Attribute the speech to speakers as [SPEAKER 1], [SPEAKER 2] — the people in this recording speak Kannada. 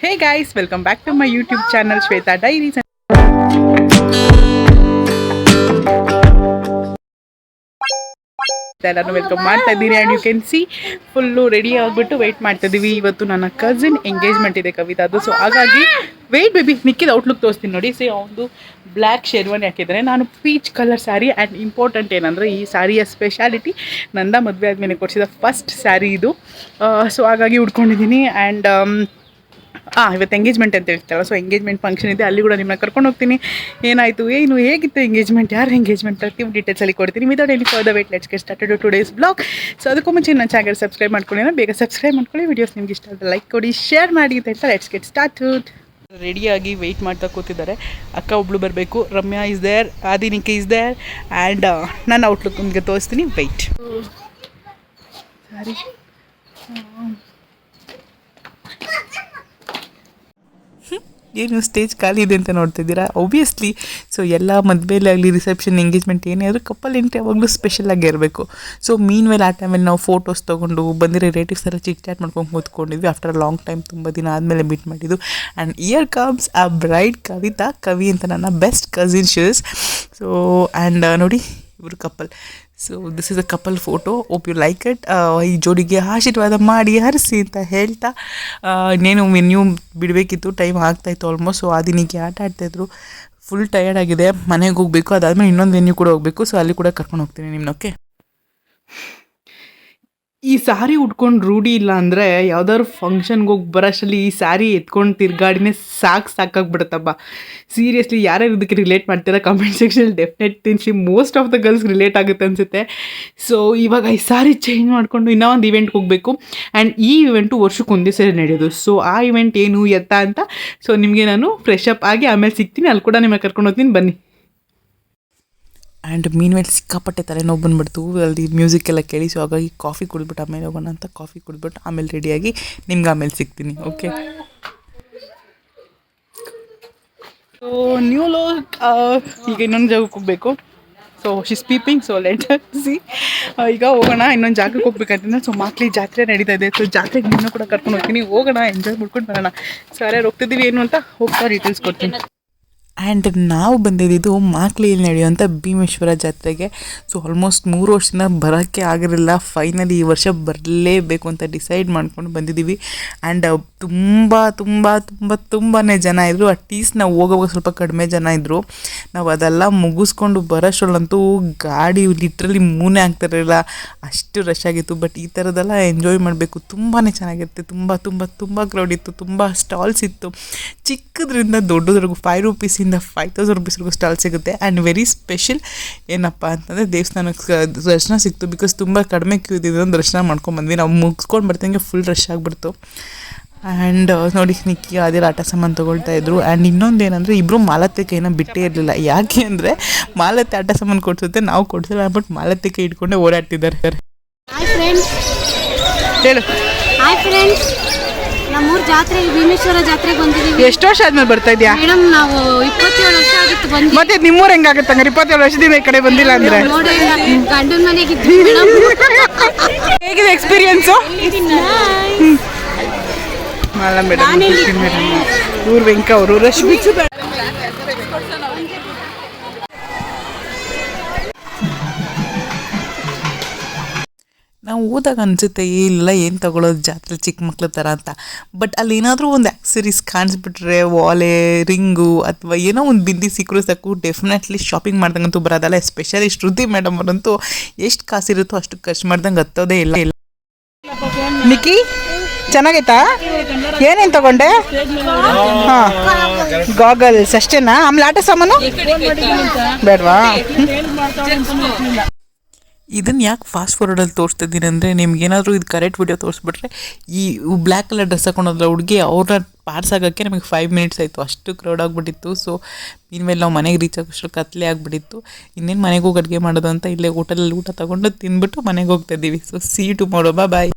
[SPEAKER 1] Hey guys welcome back to my YouTube channel Shwetha diaries ಎಲ್ಲರೂ ವೆಲ್ಕಮ್ ಮಾಡ್ತಾ ಇದ್ದೀನಿ and you can see full ready ಆಗಿಬಿಟ್ಟು ವೆಯ್ಟ್ ಮಾಡ್ತಾ ಇದ್ದೀವಿ. ಇವತ್ತು ನನ್ನ ಕಸಿನ್ ಎಂಗೇಜ್ಮೆಂಟ್ ಇದೆ ಕವಿತಾದು ಸೊ ಹಾಗಾಗಿ ವೆಯ್ಟ್ ಬೇಬಿ ಮಿಕ್ಕಿದ ಔಟ್ಲುಕ್ ತೋರಿಸ್ತೀನಿ ನೋಡಿ. ಸೊ ಒಂದು ಬ್ಲ್ಯಾಕ್ ಶೇರ್ವಾನಿ ಹಾಕಿದ್ದಾರೆ ನಾನು peach colour sari and important ಏನಂದರೆ ಈ ಸ್ಯಾರಿಯ ಸ್ಪೆಷಾಲಿಟಿ ನಂದ ಮದುವೆ ಆದಮೇಲೆ ಕೊಡಿಸಿದ ಫಸ್ಟ್ ಸ್ಯಾರಿ ಇದು. ಸೊ ಹಾಗಾಗಿ ಉಟ್ಕೊಂಡಿದ್ದೀನಿ ಆ್ಯಂಡ್ ಹಾಂ ಇವತ್ತು ಎಂಗೇಜ್ಮೆಂಟ್ ಅಂತ ಹೇಳ್ತಾರಲ್ಲ ಸೊ ಎಂಗೇಜ್ಮೆಂಟ್ ಫಂಕ್ಷನ್ ಇದೆ ಅಲ್ಲಿ ಕೂಡ ನಿಮ್ಮನ್ನ ಕರ್ಕೊಂಡು ಹೋಗ್ತೀನಿ. ಏನಾಯಿತು ಏನು ಹೇಗಿತ್ತು ಎಂಗೇಜ್ಮೆಂಟ್ ಯಾರು ಎಂಗೇಜ್ಮೆಂಟ್ ಪ್ರತಿ ಡೀಟೇಲ್ಸಲ್ಲಿ ಕೊಡ್ತೀನಿ. Without any further wait let's get started today's blog so ಅದಕ್ಕೂ ಮುಂಚೆ ನನ್ನ ಚಾನಲ್ ಸಬ್ಸ್ಕ್ರೈಬ್ ಮಾಡ್ಕೊಳ್ಳಿ ಬೇಗ ಸಬ್ಸ್ಕ್ರೈಬ್ ಮಾಡ್ಕೊಳ್ಳಿ ವೀಡಿಯೋಸ್ ನಿಮ್ಗೆ ಇಷ್ಟ ಆದರೆ ಲೈಕ್ ಕೊಡಿ ಶೇರ್ ಮಾಡಿ ಅಂತ ಹೇಳ್ತಾರೆ ಲೆಟ್ಸ್ ಗೆಟ್ ಸ್ಟಾರ್ಟ್ ರೆಡಿಯಾಗಿ ವೆಯ್ಟ್ ಮಾಡ್ತಾ ಕೂತಿದ್ದಾರೆ. ಅಕ್ಕ ಒಬ್ಳು ಬರಬೇಕು ರಮ್ಯಾ ಇಸ್ ದೇರ್ ಆದಿನಿಕೆ ಇಸ್ ದೇರ್ ಆ್ಯಂಡ್ ನಾನು ಔಟ್ಲುಕ್ ನಿಮಗೆ ತೋರಿಸ್ತೀನಿ ವೆಯ್ಟ್ ಸರಿ. ಏನು ಸ್ಟೇಜ್ ಖಾಲಿ ಇದೆ ಅಂತ ನೋಡ್ತಾ ಇದ್ದೀರಾ? ಒಬ್ವಿಯಸ್ಲಿ ಸೊ ಎಲ್ಲ ಆಗಲಿ ರಿಸೆಪ್ಷನ್ ಎಂಗೇಜ್ಮೆಂಟ್ ಏನೇ ಆದರೂ ಕಪ್ಪಲ್ ಎಂಟ್ರಿ ಯಾವಾಗಲೂ ಸ್ಪೆಷಲ್ ಆಗಿ ಇರಬೇಕು. ಸೊ ಮೀನ್ ವೇಲ್ ಆ ಟೈಮಲ್ಲಿ ನಾವು ಫೋಟೋಸ್ ತೊಗೊಂಡು ಬಂದಿರೋ ರಿಲೇಟಿವ್ಸ್ ಎಲ್ಲ ಚಿಕ್ ಚಾಟ್ ಮಾಡ್ಕೊಂಡು ಕೂತ್ಕೊಂಡಿದ್ವಿ. ಆಫ್ಟರ್ ಲಾಂಗ್ ಟೈಮ್ ತುಂಬ ದಿನ ಆದಮೇಲೆ ಮೀಟ್ ಮಾಡಿದ್ದು. And here comes a bride Kavitha Kavi ಅಂತ ನನ್ನ best cousin shoes so and ನೋಡಿ ಇವರು couple. So this is a couple photo hope you like it ಈ ಜೋಡಿಗೆ ಆಶೀರ್ವಾದ ಮಾಡಿ ಹರಿಸಿ ಅಂತ ಹೇಳ್ತಾ ಆ, ಇನ್ನೇನು ಮೆನ್ಯೂ ಬಿಡಬೇಕಿತ್ತು ಟೈಮ್ ಆಗ್ತಾಯಿತ್ತು ಆಲ್ಮೋಸ್ಟ್ ಸೊ ಆದಿನಿಗೆ ಆಟ ಆಡ್ತಾಯಿದ್ರು. ಫುಲ್ ಟಯರ್ಡ್ ಆಗಿದೆ. ಮನೆಗೆ ಹೋಗಬೇಕು ಅದಾದಮೇಲೆ ಇನ್ನೊಂದು ವೆನ್ಯೂ ಕೂಡ ಹೋಗಬೇಕು. ಸೊ ಅಲ್ಲಿ ಕೂಡ ಕರ್ಕೊಂಡು ಹೋಗ್ತೀನಿ ನಿಮ್ಮನ್ನ ಓಕೆ ಈ ಸ್ಯಾರಿ ಉಟ್ಕೊಂಡು ರೂಢಿ ಇಲ್ಲ ಅಂದರೆ ಯಾವ್ದಾದ್ರು ಫಂಕ್ಷನ್ಗೆ ಹೋಗಿ ಬರೋಷ್ಟರಲ್ಲಿ ಈ ಸ್ಯಾರಿ ಎತ್ಕೊಂಡು ತಿರ್ಗಾಡಿನೇ ಸಾಕು ಸಾಕಾಗ್ಬಿಡುತ್ತಪ್ಪ. ಸೀರಿಯಸ್ಲಿ ಯಾರ್ಯಾರು ಇದಕ್ಕೆ ರಿಲೇಟ್ ಮಾಡ್ತೀರಾ ಕಮೆಂಟ್ ಸೆಕ್ಷನಲ್ಲಿ definite ತಿನ್ಸಿ most of the girls relate ಆಗುತ್ತೆ ಅನಿಸುತ್ತೆ. ಸೊ ಇವಾಗ ಈ ಸ್ಯಾರಿ ಚೇಂಜ್ ಮಾಡಿಕೊಂಡು ಇನ್ನೂ ಒಂದು ಇವೆಂಟ್ಗೆ ಹೋಗಬೇಕು. ಆ್ಯಂಡ್ ಈ ಇವೆಂಟು ವರ್ಷಕ್ಕೆ ಒಂದೇ ಸರಿ ನಡೆಯೋದು. ಸೊ ಆ ಇವೆಂಟ್ ಏನು ಎತ್ತ ಅಂತ ಸೊ ನಿಮಗೆ ನಾನು ಫ್ರೆಶ್ ಅಪ್ ಆಗಿ ಆಮೇಲೆ ಸಿಗ್ತೀನಿ. ಅಲ್ಲಿ ಕೂಡ ನಿಮಗೆ ಕರ್ಕೊಂಡು ಹೋಗ್ತೀನಿ. ಬನ್ನಿ. ಆ್ಯಂಡ್ ಮೀನ್ ಮೇಲೆ ಸಿಕ್ಕಾಪಟ್ಟೆ ತಲೆನೋವು ಬಂದ್ಬಿಡ್ತು. ಅಲ್ಲಿ ಮ್ಯೂಸಿಕ್ ಎಲ್ಲ ಕೇಳಿ ಸೊ ಹಾಗಾಗಿ ಕಾಫಿ ಕುಡಿದ್ಬಿಟ್ಟು ಆಮೇಲೆ ಹೋಗೋಣ ಅಂತ ಕಾಫಿ ಕುಡಿದ್ಬಿಟ್ಟು ಆಮೇಲೆ ರೆಡಿಯಾಗಿ ನಿಮ್ಗೆ ಆಮೇಲೆ ಸಿಗ್ತೀನಿ ಓಕೆ ಸೊ ನ್ಯೂ ಲೋ ಈಗ ಇನ್ನೊಂದು ಜಾಗಕ್ಕೆ ಹೋಗಬೇಕು. ಸೊ ಶಿಸ್ ಪೀಪಿಂಗ್ ಸೊ ಲೆಟ್ ಸಿ ಈಗ ಹೋಗೋಣ, ಇನ್ನೊಂದು ಜಾಗಕ್ಕೆ ಹೋಗ್ಬೇಕಂತಂದ್ರೆ ಸೊ ಮಾಕ್ಲಿ ಜಾತ್ರೆ ನಡೀತಾ ಇದೆ. ಸೊ ಜಾತ್ರೆಗೆ ನಿನ್ನೂ ಕೂಡ ಕರ್ಕೊಂಡು ಹೋಗ್ತೀನಿ. ಹೋಗೋಣ ಎಂಜಾಯ್ ಮಾಡ್ಕೊಂಡು ಬರೋಣ. ಸೊ ಯಾರ್ಯಾರು ಹೋಗ್ತಿದ್ದೀವಿ ಏನು ಅಂತ ಹೋಗ್ತಾ ಡೀಟೇಲ್ಸ್ ಕೊಡ್ತೀನಿ. ಆ್ಯಂಡ್ ನಾವು ಬಂದಿದ್ದು ಮಾಕ್ಲಿಯಲ್ಲಿ ನಡೆಯುವಂಥ ಭೀಮೇಶ್ವರ ಜಾತ್ರೆಗೆ. ಸೊ ಆಲ್ಮೋಸ್ಟ್ ಮೂರು ವರ್ಷದಿಂದ ಬರೋಕ್ಕೆ ಆಗಿರಲಿಲ್ಲ. ಫೈನಲಿ ಈ ವರ್ಷ ಬರಲೇಬೇಕು ಅಂತ ಡಿಸೈಡ್ ಮಾಡ್ಕೊಂಡು ಬಂದಿದ್ದೀವಿ. ಆ್ಯಂಡ್ ತುಂಬ ತುಂಬ ತುಂಬ ತುಂಬಾ ಜನ ಇದ್ದರು ಅಟ್ಲೀಸ್ಟ್ ನಾವು ಹೋಗೋವಾಗ ಸ್ವಲ್ಪ ಕಡಿಮೆ ಜನ ಇದ್ದರು ನಾವು ಅದೆಲ್ಲ ಮುಗಿಸ್ಕೊಂಡು ಬರೋಷ್ಟರಲ್ಲಂತೂ ಗಾಡಿ ಲಿಟ್ರಲಿ ಮೂನೇ ಆಗ್ತಿರಲಿಲ್ಲ ಅಷ್ಟು ರಶ್ ಆಗಿತ್ತು. ಬಟ್ ಈ ಥರದ್ದೆಲ್ಲ ಎಂಜಾಯ್ ಮಾಡಬೇಕು. ತುಂಬಾ ಚೆನ್ನಾಗಿರುತ್ತೆ. ತುಂಬ ತುಂಬ ತುಂಬ ಕ್ರೌಡ್ ಇತ್ತು. ತುಂಬ ಸ್ಟಾಲ್ಸ್ ಇತ್ತು. ಚಿಕ್ಕದ್ರಿಂದ ದೊಡ್ಡದ್ರಿಗೂ ಫೈವ್ ರುಪೀಸಿಂದ ಫೈವ್ ತೌಸಂಡ್ ರುಪೀಸ್ವರೆಗೂ ಸ್ಟಾಲ್ ಸಿಗುತ್ತೆ. ಆ್ಯಂಡ್ ವೆರಿ ಸ್ಪೆಷಲ್ ಏನಪ್ಪ ಅಂತಂದರೆ ದೇವಸ್ಥಾನಕ್ಕೆ ದರ್ಶನ ಸಿಕ್ತು. ಬಿಕಾಸ್ ತುಂಬ ಕಡಿಮೆ ಕ್ಯೂ ಇದ್ದಿದ್ದು ದರ್ಶನ ಮಾಡ್ಕೊಂಡ್ಬಂದ್ವಿ ನಾವು ಮುಗಿಸ್ಕೊಂಡು ಬರ್ತಂಗೆ ಫುಲ್ ರಶ್ ಆಗಿಬಿಡ್ತು. ಆ್ಯಂಡ್ ನೋಡಿ ನಿಕ್ಕಿ ಅದೇ ಆಟ ಸಾಮಾನು ತೊಗೊಳ್ತಾ ಇದ್ರು. ಆ್ಯಂಡ್ ಇನ್ನೊಂದು ಏನಂದರೆ ಇಬ್ಬರು ಮಾಲತ್ತೆ ಕೈನ ಬಿಟ್ಟೇ ಇರಲಿಲ್ಲ. ಯಾಕೆ ಅಂದರೆ ಮಾಲತ್ತೆ ಆಟ ಸಾಮಾನು ಕೊಡ್ಸುತ್ತೆ ನಾವು ಕೊಡ್ಸಿಲ್ಲ ಬಟ್ ಮಾಲತ್ತೆ ಕೈ ಇಟ್ಕೊಂಡೆ ಓಡಾಡ್ತಿದ್ದಾರೆ. ಹೇಳು.
[SPEAKER 2] ಹಾಯ್ ಫ್ರೆಂಡ್ಸ್ ನಮ್ಮೂರ್ ಜಾತ್ರೆ ಭೀಮೇಶ್ವರ ಜಾತ್ರೆಗೆ ಬಂದಿದ್ದೀವಿ
[SPEAKER 1] ಎಷ್ಟು ವರ್ಷ ಆದ್ಮೇಲೆ ಬರ್ತಾ ಇದೆಯಾ?
[SPEAKER 2] ಮೇಡಮ್ ನಾವು ಇಪ್ಪತ್ತೇಳು ವರ್ಷ ಆಗಿತ್ತು ಬಂದು
[SPEAKER 1] ಮತ್ತೆ ನಿಮ್ಮೂರು ಹೆಂಗಾಗುತ್ತೆ ಹಂಗಾರೆ? ಇಪ್ಪತ್ತೇಳು ವರ್ಷದಿಂದ ಈ ಕಡೆ ಬಂದಿಲ್ಲ ಅಂದ್ರೆ?
[SPEAKER 2] ನೋಡಿ ಗಂಡನ ಮನೆಗೆ ಇದ್ವಿ ಮೇಡಮ್.
[SPEAKER 1] ಹೇಗಿದೆ ಎಕ್ಸ್ಪೀರಿಯನ್ಸು ಮಾಲ ಮೇಡಮ್ ಮೇಡಮ್ ಇವ್ರು ವೆಂಕ ಅವರು ರಶ್ಮಿ ನಾವು ಹೋದಾಗ ಅನಿಸುತ್ತೆ ಇಲ್ಲ ಏನು ತಗೊಳ್ಳೋದು ಜಾತ್ರೆ ಚಿಕ್ಕ ಮಕ್ಳ ಥರ ಅಂತ. ಬಟ್ ಅಲ್ಲಿ ಏನಾದರೂ ಒಂದು ಆಕ್ಸರೀಸ್ ಕಾಣಿಸ್ಬಿಟ್ರೆ ವಾಲೆ ರಿಂಗು ಅಥವಾ ಏನೋ ಒಂದು ಬಿಂದಿ ಸಿಕ್ಕರೂ ಸಾಕು ಡೆಫಿನೆಟ್ಲಿ ಶಾಪಿಂಗ್ ಮಾಡ್ದಂಗಂತೂ ಬರೋದಲ್ಲ. ಎಸ್ಪೆಷಲಿ ಶ್ರುತಿ ಮೇಡಮ್ ಅವರಂತೂ ಎಷ್ಟು ಕಾಸಿರುತ್ತೋ ಅಷ್ಟು ಖರ್ಚು ಮಾಡ್ದಂಗೆ ಹತ್ತೋದೇ ಇಲ್ಲ. ಇಲ್ಲ ನಿಕ್ಕಿ ಚೆನ್ನಾಗೈತಾ? ಏನೇನು ತಗೊಂಡೆ? ಹಾಂ. ಗಾಗಲ್ಸ್ ಅಷ್ಟೇನಾ? ಆಮೇಲೆ ಆಟ ಸಾಮಾನು? ಬೇಡವಾ? ಇದನ್ನು ಯಾಕೆ ಫಾಸ್ಟ್ ಫಾರ್ವರ್ಡಲ್ಲಿ ತೋರಿಸ್ತಾ ಇದ್ದೀನಿ ಅಂದರೆ ನಿಮ್ಗೆ ಏನಾದರೂ ಇದು ಕರೆಕ್ಟ್ ವಿಡಿಯೋ ತೋರಿಸ್ಬಿಟ್ರೆ ಈ ಬ್ಲ್ಯಾಕ್ ಕಲರ್ ಡ್ರೆಸ್ ಹಾಕೊಂಡೋದ್ರ ಹುಡುಗಿ ಅವ್ರನ್ನ ಪಾರ್ಸಾಗೋಕ್ಕೆ ನಮಗೆ ಫೈವ್ ಮಿನಿಟ್ಸ್ ಆಯಿತು. ಅಷ್ಟು ಕ್ರೌಡ್ ಆಗಿಬಿಟ್ಟಿತ್ತು. ಸೊ ಇನ್ಮೇಲೆ ನಾವು ಮನೆಗೆ ರೀಚ್ ಆಗೋಷ್ಟು ಕತ್ಲೆ ಆಗಿಬಿಟ್ಟಿತ್ತು. ಇನ್ನೇನು ಮನೆಗೆ ಹೋಗಿ ಅಡುಗೆ ಮಾಡೋದು ಅಂತ ಇಲ್ಲೇ ಹೋಟೆಲಲ್ಲಿ ಊಟ ತೊಗೊಂಡು ತಿಂದ್ಬಿಟ್ಟು ಮನೆಗೆ ಹೋಗ್ತಾ ಇದ್ದೀವಿ ಸೊ ಸಿ ಟು ಮಾಡೋ ಬಾಯ್